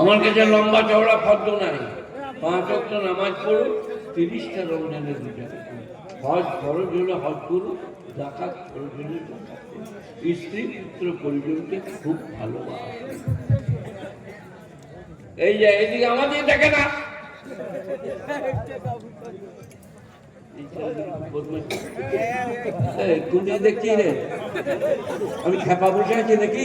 আমার কাছে লম্বা চওড়া ফদ্দ নাই পাঁচ অক্ট নামাজ পড়ো, তিরিশটা রমজানের বিচারে হজ খরচ হলে হজ করো জাকাত খরচ হলে স্ত্রী পুত্র পরিজনকে খুব ভালোবাসে। এই যে, এদিকে আমাদের দেখে না। দিকে আমি খেপা বসে আছি নাকি?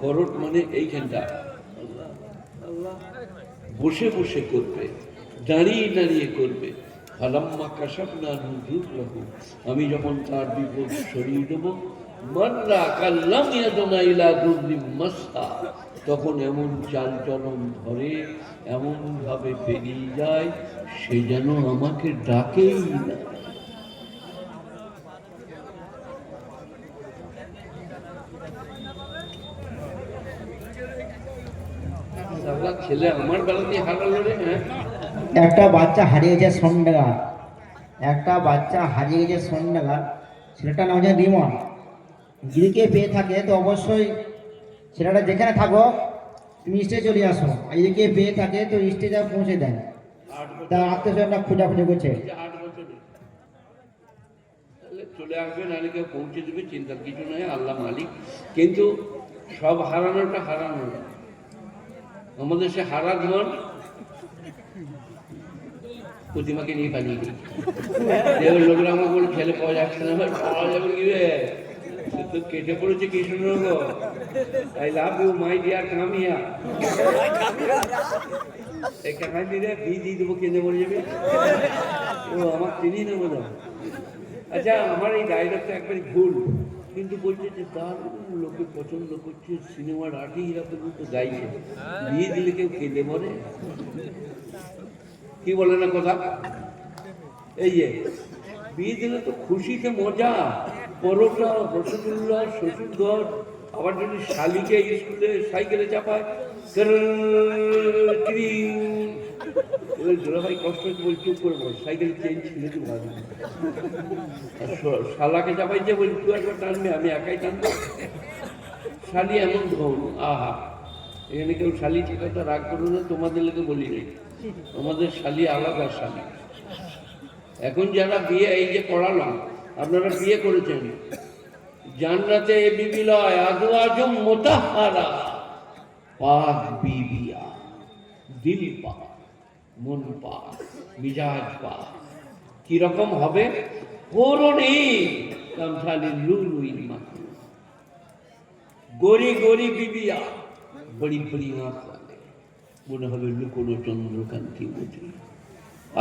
করোট মানে এইখানটা। বসে বসে করবে, দাঁড়িয়ে দাঁড়িয়ে করবে। ফালাম্মা কাশাবনা নুজুর রাহু আমি যখন তার বিপদ সরিয়ে দেবো, মান্না কাল্লাম ইয়াদনা তখন এমন চাল চলন ধরে এমন ভাবে পেরিয়ে যায়, সে যেন আমাকে ডাকেই না আল্লাহ ছেলে আমার বেলাতে হারালো রে হ্যাঁ? একটা বাচ্চা হারিয়ে গেছে সন্ডাগার একটা বাচ্চা হারিয়ে গেছে সন্ডাগার ছেলেটার নাম হচ্ছে রিমন। গিরিকে পেয়ে থাকে তো অবশ্যই ছেলেটা যেখানে থাকো তুমি স্টেজে চলে আসো। আর এদিকে পেয়ে থাকে তো স্টেজে পৌঁছে বছর তার আত্মীয় স্বজনরা খোঁজাখুঁজি করছে। চলে আসবে নাহলে কেউ পৌঁছে দেবে চিন্তার কিছু নয় আল্লাহ মালিক। কিন্তু সব হারানোটা হারানো না। আমাদের সে হারা ধন প্রতিমাকে নিয়ে পালিয়ে গেছে লোকেরা আমাকে বলে খেলে পাওয়া যাচ্ছে না পাওয়া যাবে কি রে তো কেটে পড়েছে Krishnanagar I love you my dear Kamiya. এই কাকাই রে বি দিয়ে দেবো, কেঁদে মরে যাবে। ও, আমার চিনি না। আচ্ছা আমার এই ডায়লগটা একবার ভুল। কিন্তু বলছে যে তার লোকে পছন্দ করছে সিনেমার আর্টিরা পর্যন্ত গাইছে বিয়ে দিলে কেউ কেঁদে মরে কি বলে না কথা? এই যে, বিয়ে দিলে তো খুশিতে মজা। পরোটা, রসগোল্লা শ্বশুরঘর আবার যদি শালিকে স্কুলে সাইকেলে চাপায় কষ্ট হচ্ছে বল চুপ করে বল সাইকেল তো ভালো শালাকে চাপাইছে বলি তুই একবার আমি একাই টানবো। শালি এমন ধন, আহা। এখানে কেউ শালি রাগ করো না, তোমাদের লোকে বলি নাই। আমাদের শালি আলাদা শালি। এখন যারা বিয়ে, এই যে পড়ালাম, আপনারা বিয়ে করেছেন। জান্নাতে বিবি লয় আজম মোতাহারা। পাক বিবিয়া, দিল পাক। মন পাক মিজাজ পাক কীরকম হবে? করণে কামথালি লুলুই মাথু গরি গরি বিবিয়া, বড়ি বড়ি আঁখ মনে হবে লুকোনো চন্দ্রকান্তি বুঝি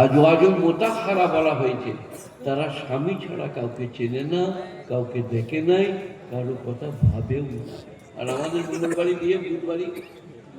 আজ আজ মোতাহারা বলা হয়েছে। তারা স্বামী ছাড়া কাউকে চেনে না, কাউকে দেখে নাই, কারও কথা ভাবেও না আর আমাদের বোনের বাড়ি দিয়ে বুধ বাড়ি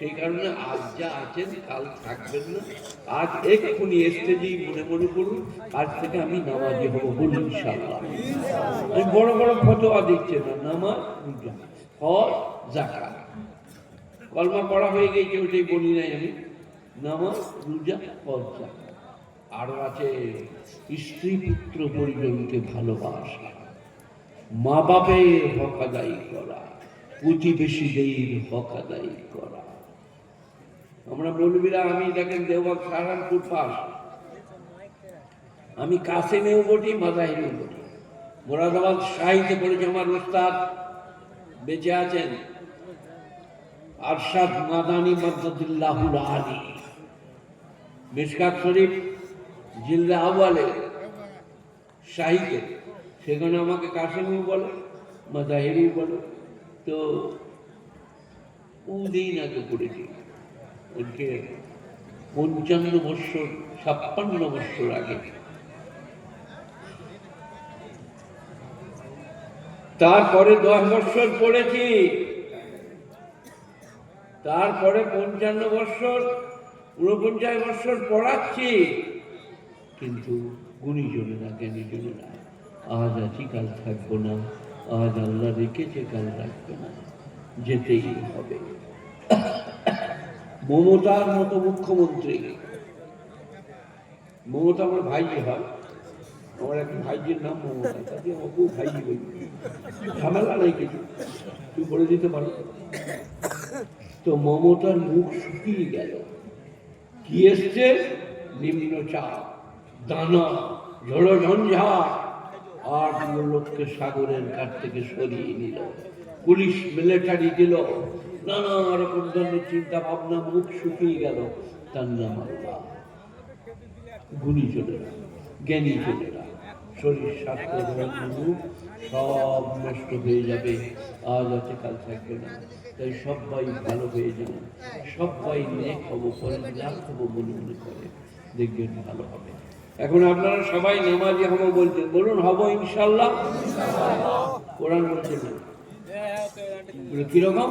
সেই কারণে আজ যা আছেন, কাল থাকবেন না। আজ এক্ষুনি স্টেজেই মনে মনে করুন, আজ থেকে আমি নামাজি হব বলুন আমি বড় বড় ফতোয়া দিচ্ছে না নামাজ জাকাত কলমা পড়া হয়ে গেছে ওটাই বলি নাই আমি, নামাজ রোজা হজ আরও আছে, স্ত্রী পুত্র পরিজনকে ভালোবাসা। মা বাপের হক করা, প্রতিবেশীদের হক করা। আমরা মৌলবীরা, আমি দেখেন দেওবাগ সাহারানপুর পাস আমি কাসেমেও বটি মাজাহিরেও বটি। মোরাদাবাদ সাহিত্যে পড়েছে আমার ওস্তাদ বেঁচে আছেন আরশাদ মাদানি মাদ্দুল্লাহুল আলী। মিসকাত শরীফ জিল্লা আওয়ালে শাহিকে সেখানে আমাকে কাসেমি বলে মাদাহেরি বলে। তো দিন আগে ওকে পঞ্চান্ন বৎসর, ছাপ্পান্ন বৎসর আগে। তারপরে দশ বৎসর পড়েছি। তারপরে পঞ্চান্ন বৎসর, ঊনপঞ্চাশ বৎসর পড়াচ্ছি। কিন্তু গুণীজনেরা জ্ঞানীজনেরা আজ আছি, কাল থাকব না। আজ আল্লাহ রেখেছে কাল রাখবে না। যেতেই হবে। মমতার মতো মুখ্যমন্ত্রী। মমতা আমার ভাইজি হয়। আমার এক ভাইজির নাম মমতা। অপু ভাইজি ঝামেলা নাই কিছু। তুই বলে দিতে পারো। তো মমতার মুখ শুকিয়ে গেল। কি এসছে? নিম্নচাপ দানা ঝড়ো ঝঞ্ঝাট আর লোককে সাগরের কাছ থেকে সরিয়ে নিল। পুলিশ, মিলিটারি দিল। নানা রকম ধরনের চিন্তা ভাবনা মুখ শুকিয়ে গেল, তার নাম আল্লাহ। গুণীজনেরা জ্ঞানীজনেরা শরীর, স্বাস্থ্য সব নষ্ট হয়ে যাবে, আজ আছে কাল থাকবে না। তাই সবাই ভালো হয়ে যাবে। সবাই নেক হব পরিলাভ হব মনে মনে করে। দেখবেন ভালো হবে। এখন আপনারা সবাই নামাজি হব বলছেন। বলুন, হব ইনশাল্লাহ কোরআন বলছে না? কীরকম?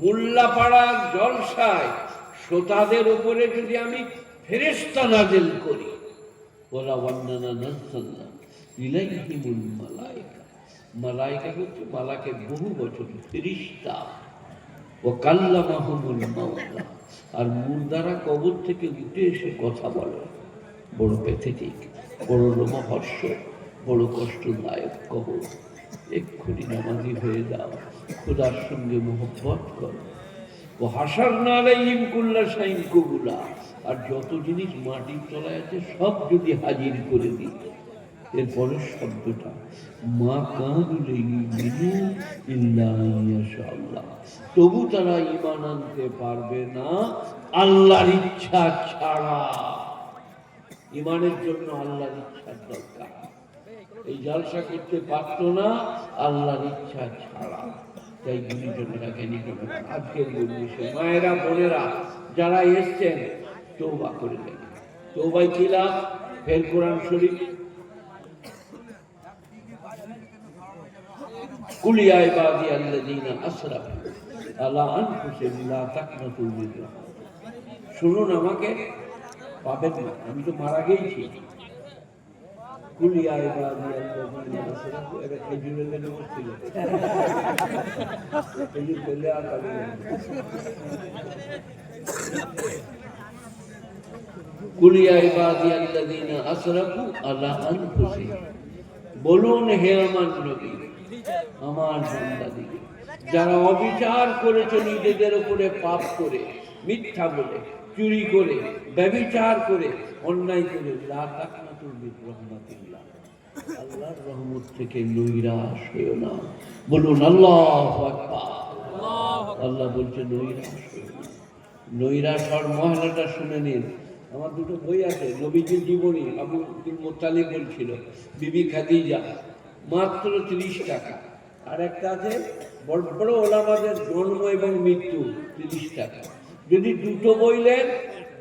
মোল্লাপাড়ার জলসায় শ্রোতাদের উপরে যদি আমি ফেরেস্তা নাজেল করি, ওলা ওয়ান্নানা নাযালনা ইলাইহিমুল মালাইকা। মালাইকা হচ্ছে মালাকে বহু বছর ফেরিস্তা ও কাল্লামাহুমুল মাওলা। আর মুর্দারা কবর থেকে উঠে এসে কথা বলে। বড় প্যাথেটিক, বড় রোমহর্ষ, বড় কষ্টদায়ক কবর। এক্ষুনি নামাজি হয়ে যাও। খোদার সঙ্গে মোহব্বত করো। ও হাসার নালাইম কুল্লা সাইন কবুলা। আর যত জিনিস মাটির তলায় আছে, সব যদি হাজির করে দিত। শব্দটা, মা তবু তারা ঈমান আনতে পারবে না, আল্লাহর ইচ্ছা ছাড়া। ঈমানের জন্য আল্লাহর ইচ্ছার দরকার। এই জলসা করতে পারতো না, আল্লাহর ইচ্ছা ছাড়া। তাই গুণীজনেরা জ্ঞানী জনেরা আজকের পরিবেশে মায়েরা, বোনেরা, যারা এসছেন তৌবা করে দেন তৌবাই ছিলাম ফের কোরআন শরীফ। আনফুসিহিম লা তাকনাতু মিন রাহমাতিল্লাহ। শুনুন আমাকে, পাবেন না। আমি তো মারা গেছি বলুন হে আমার নবী, আমার যারা অবিচার করেছে নিজেদের উপরে পাপ করে, মিথ্যা বলে, চুরি করে ব্যবিচার করে, অন্যায় করে, লা তাকনাতুল আল্লাহর রহমত থেকে নৈরাশ হইও না। বলুন, আল্লাহু আল্লাহ বলছে নৈরাশ হইও না। নৈরাশ শুনে নিন। আমার দুটো বই আছে, নবীজির জীবনী আবুল মোত্তালিব বলছিল, বিবি খাদিজা, মাত্র তিরিশ টাকা। আর একটা আছে, বড় বড় ওলামাদের জন্ম এবং মৃত্যু, তিরিশ টাকা। যদি দুটো বই নেন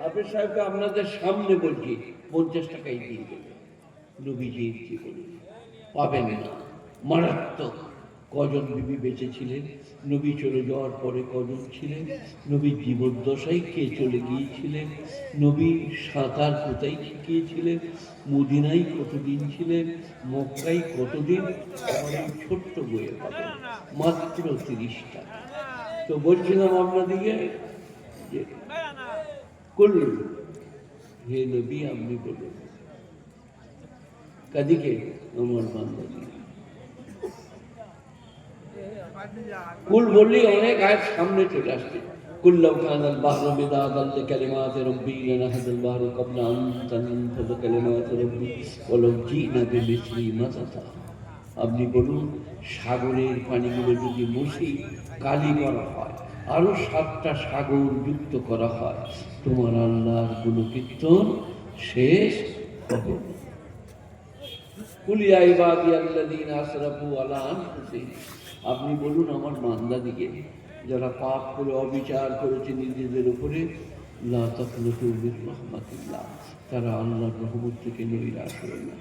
আপনার সাহেবকে আপনাদের সামনে বলছি, পঞ্চাশ টাকাই দিয়ে দেবে নবীজির জীবনী। পাবেন না। মারাত্মক। কজন বিবি বেঁচে ছিলেন নবী চলে যাওয়ার পরে কজন ছিলেন? নবী জীবদ্দশায় কে চলে গিয়েছিলেন? নবী সাঁতার কোথায় শিখিয়েছিলেন? মদিনায় কতদিন ছিলেন? মক্কায় কতদিন? আমার ছোট্ট বইয়ে পাবেন মাত্র তিরিশ টাকা। তো বলছিলাম আপনাদিকে যে কুল হে নবী, আপনি বলুন। কাদিকে আমার বান্দা কুল বললেই অনেক আয়াত সামনে চলে আসছে কুল লাউ বাহরু লানাফাদা আল বাহরু আন তানফাদা কালিমাতু রাব্বি ওয়ালাউ জিনা আপনি বলুন সাগরের পানিগুলো যদি মুছি কালি করা হয়। আরও সাতটা সাগর যুক্ত করা হয়। তোমার আল্লাহর গুণকীর্তন শেষ হবে। আলা আপনি বলুন আমার বান্দাদিকে, যারা পাপ করে, অবিচার করেছে নিজেদের উপরে, লা তারা আল্লাহর রহমত থেকে নৈরাশ হয় না।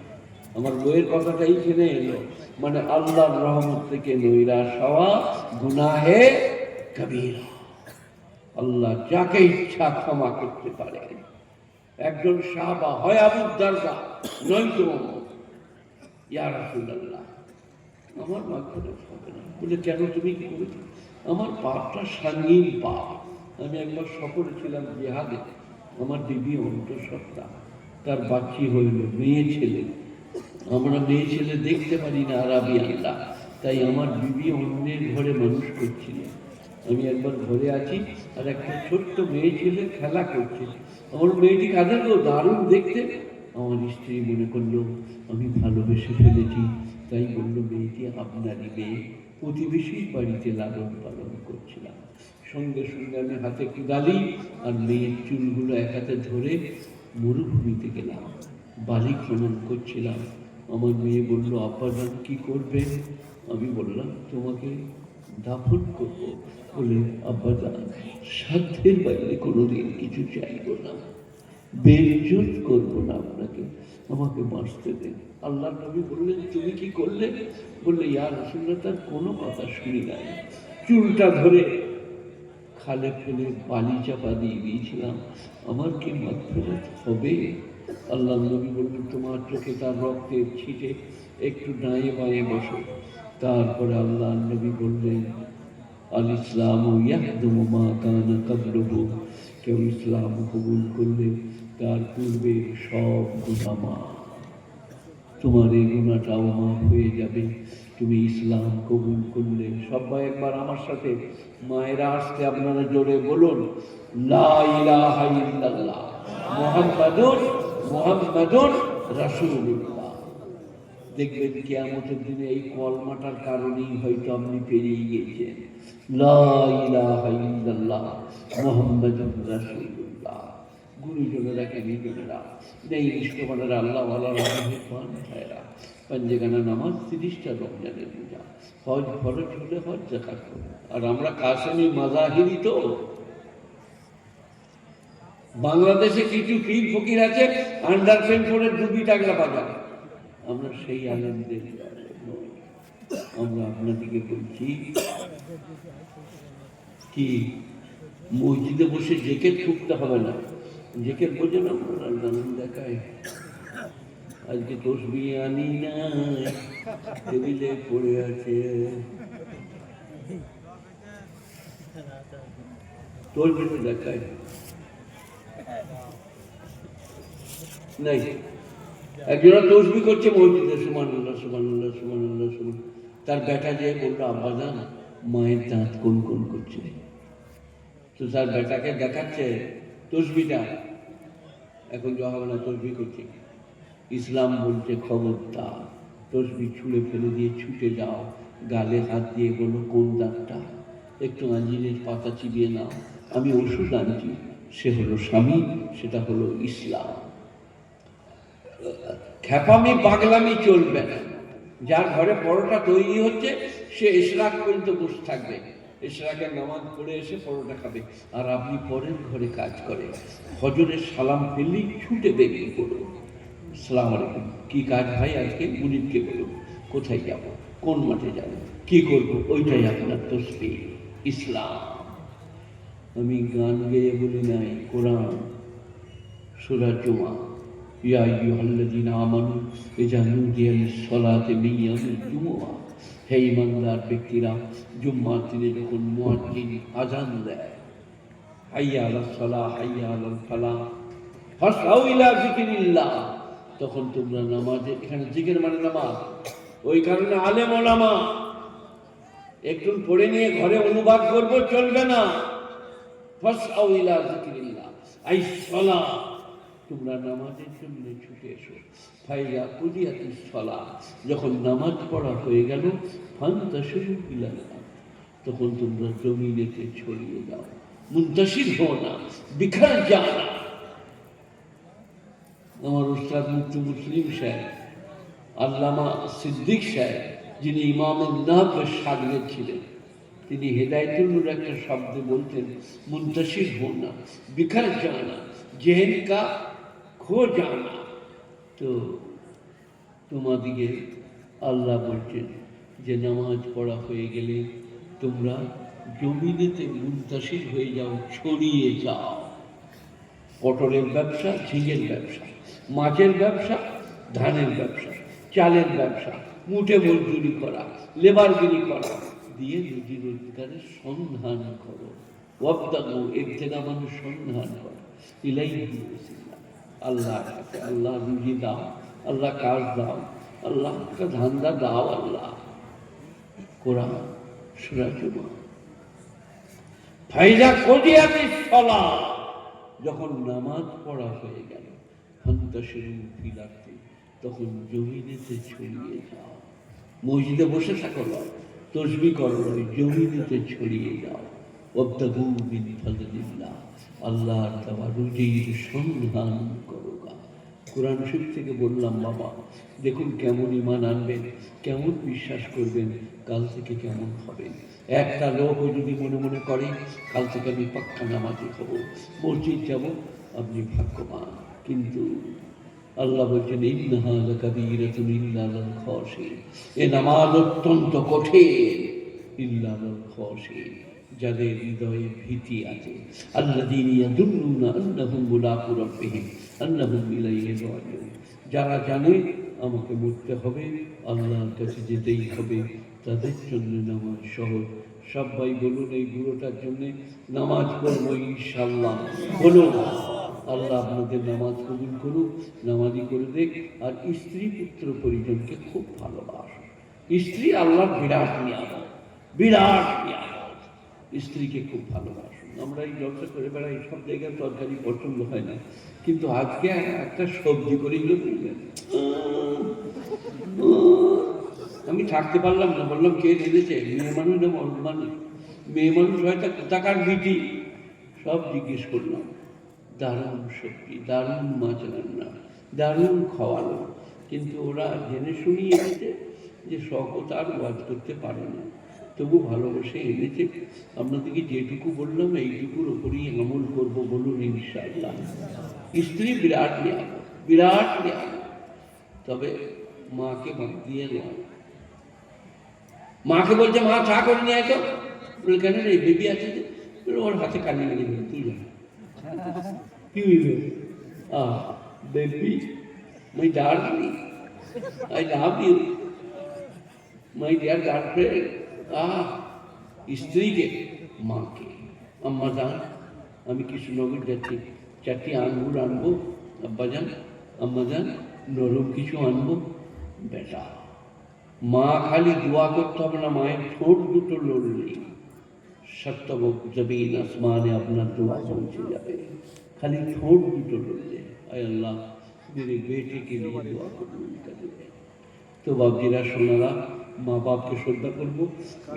আমার বইয়ের কথাটা এইখানে এলো মানে আল্লাহর রহমত থেকে নৈরাশ হওয়া গুনাহে কবিরা। আল্লাহ যাকে ইচ্ছা ক্ষমা করতে পারে। একজন সাহাবা হয় আবু দারদা, নয়তো ইয়া রাসূলুল্লাহ। আমার মাগফিরাত হবে না। বলে, কেন তুমি কি করেছ? আমার পাপটা সাঙ্গীন পাপ আমি একবার সফরে ছিলাম জিহাদে। আমার দিদি অন্তঃসত্ত্বা। তার বাচ্চি হইল, মেয়ে ছেলে। আমরা মেয়ে ছেলে দেখতে পারি না আরবি আল্লাহ। তাই আমার দিদি অন্যের ঘরে মানুষ করছিল। আমি একবার ঘরে আছি আর একটা ছোট্ট মেয়ে ছেলে খেলা করছে। আমার মেয়েটি কাদের দারুণ দেখতে আমার স্ত্রী মনে করল, আমি ভালোবেসে ফেলেছি, তাই বলল মেয়েটি আপনারই মেয়ে প্রতিবেশীর বাড়িতে লালন পালন করছিলাম। সঙ্গে সঙ্গে আমি হাতে গালি আর মেয়ের চুলগুলো এক হাতে ধরে মরুভূমিতে গেলাম, বালি খনন করছিলাম। আমার মেয়ে বলল আব্বাজান কি করবে? আমি বললাম, তোমাকে দাফন করব বলে আব্বাজান সাধ্যের বাইরে কোনোদিন কিছু চাইব না। বেজত করব না আপনাকে। আমাকে বাঁচতে দেন। আল্লাহ নবী বললেন, তুমি কি করলে? বললে ইয়ার রসুল্লাহ তার কোনো কথা শুনি নাই। চুলটা ধরে খালে ফেলে বালি চাপা দিয়ে দিয়েছিলাম। আমার কি মাগফিরাত হবে? আল্লাহ নবী বললেন, তোমার চোখে তার রক্তের ছিটে একটু ডাঁয়ে বাঁয়ে বসো। তারপরে আল্লাহ নবী বললেন, আল ইসলাম ইয়াহদুমু কানা কাবলহু। কেউ ইসলাম কবুল করলে তার পূর্বে সব গুনামা তোমার এই গুণাটাও মাফ হয়ে যাবে। তুমি ইসলাম কবুল করলে। সবাই একবার আমার সাথে, মায়েরা আসতে আপনারা জোরে বলুন মুহাম্মাদুর মুহাম্মাদুর রাসূলুল্লাহ। দেখবেন কিয়ামতের দিনে এই কলমাটার কারণেই হয়তো আপনি পেরিয়ে গিয়েছেন। লা ইলাহা ইল্লাল্লাহ মুহাম্মাদুর রাসূলুল্লাহ। আল্লাহ আল্লাহ রহমান ভাইরা পাঞ্জেগানা নামাজ তিরিশটা হজ ফরজ হলে হজ আর আমরা কাশ্মীর মাজাহিরি তো। বাংলাদেশে কিছু পীর ফকির আছে, আন্ডার পেন করে ডুবি টাকলা বাজার আমরা সেই আনন্দের আমরা আপনাদেরকে বলছি, কি, মসজিদে বসে জেকে ঠুকতে হবে না। জেকে বোঝে না আপনারা জানেন দেখায় আজকে তসবি আনি না টেবিলে পড়ে আছে তসবিটা দেখায় নাই একজনা তসবি করছে মসজিদে সুমানুল্লাহ সুমানুল্লাহ সুমানুল্লাহ সুমান তার বেটা যে বলল আব্বাজান মায়ের দাঁত কোন কোন করছে তো তার বেটাকে দেখাচ্ছে তসবিটা এখন যা হবে না তসবি করছে। ইসলাম বলছে, খবরদার, তসবি ছুঁড়ে ফেলে দিয়ে ছুটে যাও। গালে হাত দিয়ে বলো, কোন দাঁতটা একটু আঞ্জিনের পাতা চিবিয়ে নাও। আমি ওষুধ আনছি। সে হলো স্বামী, সেটা হলো ইসলাম। খ্যাপামি পাগলামি চলবে না। যার ঘরে পরোটা তৈরি হচ্ছে, সে ইসলাম পর্যন্ত বসে থাকবে। ইশরাকের নামাজ পড়ে এসে পরোটা খাবে। আর আপনি পরের ঘরে কাজ করে হজরের সালাম ফেললেই ছুটে বেরিয়ে পড়ুন। সালাম আলাইকুম। কি কাজ ভাই আজকে? মুনিদকে বলুন, কোথায় যাব? কোন মাঠে যাব? কি করব? ওইটাই আপনার তসবি। ইসলাম। আমি গান গেয়ে বলি নাই, কোরআন। সুরা জুমা। ইয়া আইয়ুহাল্লাযীনা আমানু নুদিয়া লিস-সালাতি মিন ইয়াউমিল জুমুআহ হে ঈমানদার ব্যক্তিরা, জুম্মার দিনে যখন মুয়াজ্জিন আজান দেয়, হাইয়া আলাল সালাহ, হাইয়া আলাল ফালাহ, ফাসাউ ইলা যিকিরিল্লাহ, তখন তোমরা নামাজে, এখানে জিকির মানে নামাজ, ওই কারণে আলেম ওলামা একটু পড়ে নিয়ে ঘরে অনুবাদ করব, চলবে না। ফাসাউ ইলা যিকিরিল্লাহ, আই সালাহ। তোমরা নামাজের জন্য ছুটে এসো ফাইয়া কুদিয়াতি সলা যখন নামাজ পড়া হয়ে গেল ফান্তা শুরু তখন তোমরা জমিনেতে ছড়িয়ে যাও মুন্তাসির হো না, বিখার যাও না আমার উস্তাদ মুফতি মুসলিম সাহেব আল্লামা সিদ্দিক সাহেব যিনি ইমামের নাবের সাগরে ছিলেন তিনি হেদায়তুল্লুর একটা শব্দে বলতেন মুন্তাসির হো না বিখার জানা জেহেন কা খো জানা তো তোমাদিকে আল্লাহ বলছেন যে নামাজ পড়া হয়ে গেলে তোমরা জমিনেতে মুন্তাসির হয়ে যাও, ছড়িয়ে যাও। পটলের ব্যবসা, ঝিঙের ব্যবসা, মাছের ব্যবসা, ধানের ব্যবসা, চালের ব্যবসা, মুঠে মজদুরি করা, লেবারগিরি করা দিয়ে রুজি রোজগারের সন্ধান করো। ওয়াবদাগো এর থেকে মানুষ সন্ধান করো। ইলাই আল্লাহ আল্লাহ রুজি দাও, আল্লাহ কাজ দাও আল্লাহ ধান্দা দাও আল্লাহ। কোরআন সুরাজুমা ফাইজা কদিয়াতি সলা যখন নামাজ পড়া হয়ে গেল হন্তাসরু ফিলাতে, তখন জমিনেতে ছড়িয়ে যাও। মসজিদে বসে থাকো নয় তসবি করো জমিনেতে ছড়িয়ে যাও। অব্দাগু বিন ফাজলিল্লাহ আল্লাহর দেওয়া রুজির সন্ধান করো কোরআন শরীফ থেকে বললাম, বাবা, দেখুন কেমন ইমান আনবেন, কেমন বিশ্বাস করবেন, কাল থেকে কেমন হবেন একটা লোক যদি মনে মনে করে, কাল থেকে আমি পাক্কা নামাজি হব। মসজিদ যাব, আপনি ভাগ্যবান। কিন্তু আল্লাহ বলছেন, ইন্নাহা লাকাবীরাতুন ইল্লা আলাল খাশিন। এ নামাজ অত্যন্ত কঠিন। ইল্লা আলাল খাশিন। যাদের হৃদয়ে ভীতি আছে। আল্লাযীনা ইয়াদুল্লুনা আন্নাহুম মুলাকু রাব্বিহিম, আন্নাহুম ইলাইহি রাজিউন। যারা জানে আমাকে মরতে হবে, আল্লাহর কাছে যেতেই হবে, তাদের জন্য নামাজ সহজ। সবাই বলুন এই বুড়োটার জন্য নামাজ পড়ব ইনশাল্লাহ বলুন, আল্লাহ আপনাদের নামাজ কবুল করুক, নামাজি করে দেখ, আর স্ত্রী পুত্র পরিজনকে খুব ভালোবাস। স্ত্রী আল্লাহর বিরাট নিয়ামত বিরাট নিয়ামত। স্ত্রীকে খুব ভালোবাসুন আমরা এই জলসা করে বেড়াই সব জায়গায় তরকারি পছন্দ হয় না। কিন্তু আজকে একটা সবজি করে দিল আমি থাকতে পারলাম না, বললাম, কে রেঁধেছে মেয়ে মানুষ না মরদ মানুষ। মেয়ে মানুষ হয়তো কোথাকার বিটি সব জিজ্ঞেস করলাম, দারুণ সবজি, দারুণ মাছ রান্না, দারুণ খাওয়ানো কিন্তু ওরা জেনে শুনিয়ে এনেছে যে শকত ওয়াজ করতে পারে না। তবু ভালোবাসে। এনেছে আপনাদেরকে যেটুকু বললাম এইটুকুর ওপরেই আমল করব বলুন ইনশাআল্লাহ। স্ত্রী বিরাট নিয়ামত বিরাট নিয়ামত। তবে মাকে বাদ দিয়ে নয় মাকে বলছে মা চা করে নিয়ে আয় তো। বলে কেন রে বেবি আছে যে? বলে, ওর হাতে কানে লেগে গেল তুই যা। কি হইবে আহ baby my darling I love you my dear girlfriend ah স্ত্রীকে মাকে আম্মা যান আমি কৃষ্ণনগর যাচ্ছি চারটি আঙ্গুর আনবো আব্বা যান আম্মা যান নরম কিছু আনবো বেটা মা খালি দোয়া করতে হবে না মায়ের ঠোঁট দুটো লড়লেই সত্যব জমিন আসমানে আপনার দোয়া পৌঁছে যাবে খালি ঠোঁট দুটো লড়লে আয় আল্লাহ মেরে বেটে के लिए दुआ कबूल कर ले তো বাবজিরা সোনারা মা বাপকে শ্রদ্ধা করব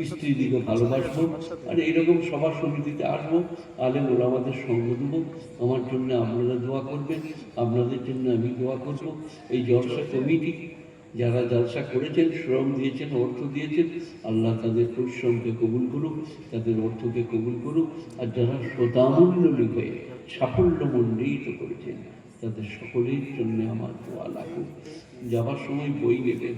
স্ত্রী দিকে ভালোবাসবো, আর এইরকম সভা সমিতিতে আসব আলেম ওলামাদের সঙ্গ দেবো। আমার জন্য আপনারা দোয়া করবেন, আপনাদের জন্য আমি দোয়া করব। এই জলসা কমিটি যারা জলসা করেছেন, শ্রম দিয়েছেন, অর্থ দিয়েছেন, আল্লাহ তাদের পরিশ্রমকে কবুল করুক, তাদের অর্থকে কবুল করুক, আর যারা শ্রোতামূল্য হয়ে সাফল্য মণ্ডিত করেছেন, তাদের সকলের জন্য আমার দোয়া লাগুক যাবার সময় বই নেবেন।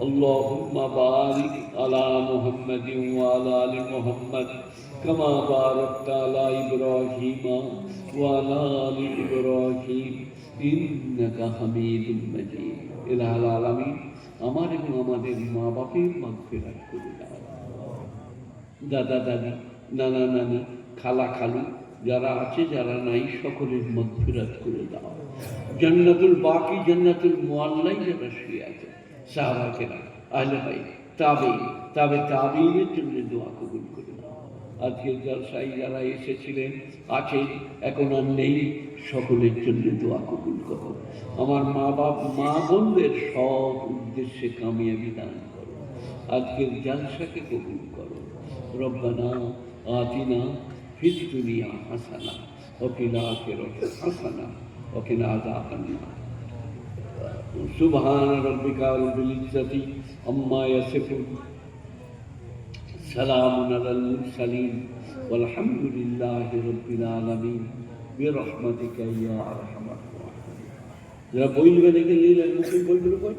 اللهم بارك على محمد وعلى آل محمد كما باركت على إبراهيم وعلى آل إبراهيم إنك حميد مجيد إله العالمين আমার এবং আমাদের মা বাপের মাগফিরাত করে দাও দাদা দাদি নানা নানি খালা খালু যারা আছে যারা নাই সকলের মধ্যরাত করে দাও জান্নাতুল বাকি জান্নাতুল মোয়াল্লাই যারা শুয়ে আছে সাহাবা আহলে ভাই তাবে তবে তাবিনের জন্য দোয়া কবুল করে আজকে জলসাই যারা এসেছিলেন আছে এখন আর নেই, সকলের জন্য দোয়া কবুল করো আমার মা বাপ মা বোনদের সব উদ্দেশ্যে কামিয়াবি দান করো আজকের জালসাকে কবুল করো রব্বানা আতিনা ফিজ ফেরত হাসানা ওকে না আজা আদা سبحان ربك رب العزة عما يصفون سلام على المرسلين والحمد لله رب العالمين برحمتك يا أرحم الراحمين যারা বই লিখে দেখে নিলেন মুখে বইগুলো কই